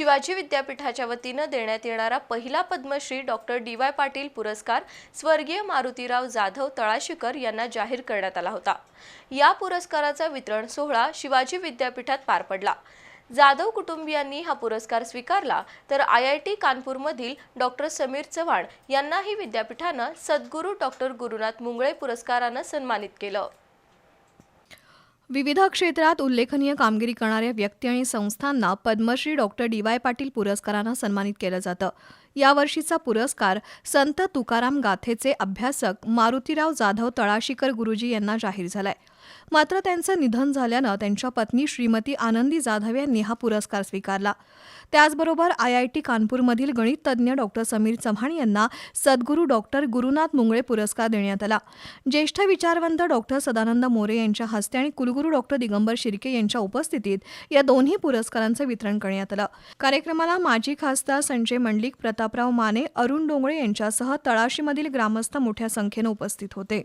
शिवाजी विद्यापीठाच्या वतीनं देण्यात येणारा पहिला Padmashri doctor D Y Patil पुरस्कार स्वर्गीय मारुतीराव जाधव तळाशीकर यांना जाहीर करण्यात आला होता. या पुरस्काराचा वितरण सोहळा शिवाजी विद्यापीठात पार पडला. जाधव कुटुंबियांनी हा पुरस्कार स्वीकारला तर आय आय टी कानपूरमधील डॉक्टर समीर चव्हाण यांनाही विद्यापीठानं सद्गुरू डॉक्टर गुरुनाथ मुंगळे पुरस्कारानं सन्मानित केलं. विविध क्षेत्रात उल्लेखनीय कामगिरी करणाऱ्या व्यक्ती आणि संस्थांना Padmashri doctor D Y Patil पुरस्कारानं सन्मानित केलं जातं. यावर्षीचा पुरस्कार संत तुकाराम गाथेचे अभ्यासक मारुतीराव जाधव तळाशीकर गुरुजी यांना जाहीर झालाय. मात्र त्यांचं निधन झाल्यानं त्यांच्या पत्नी श्रीमती आनंदी जाधव यांनी हा पुरस्कार स्वीकारला. त्याचबरोबर आय आय टी कानपूरमधील गणिततज्ञ डॉक्टर समीर चव्हाण यांना सद्गुरू डॉक्टर गुरुनाथ मुंगळे पुरस्कार देण्यात आला. ज्येष्ठ विचारवंत डॉक्टर सदानंद मोरे यांच्या हस्ते आणि कुलगुरू डॉक्टर दिगंबर शिर्के यांच्या उपस्थितीत या दोन्ही पुरस्कारांचं वितरण करण्यात आलं. कार्यक्रमाला माजी खासदार संजय मंडलिक प्रतापराव माने अरुण डोंगळे यांच्यासह तळाशीमधील ग्रामस्थ मोठ्या संख्येनं उपस्थित होते.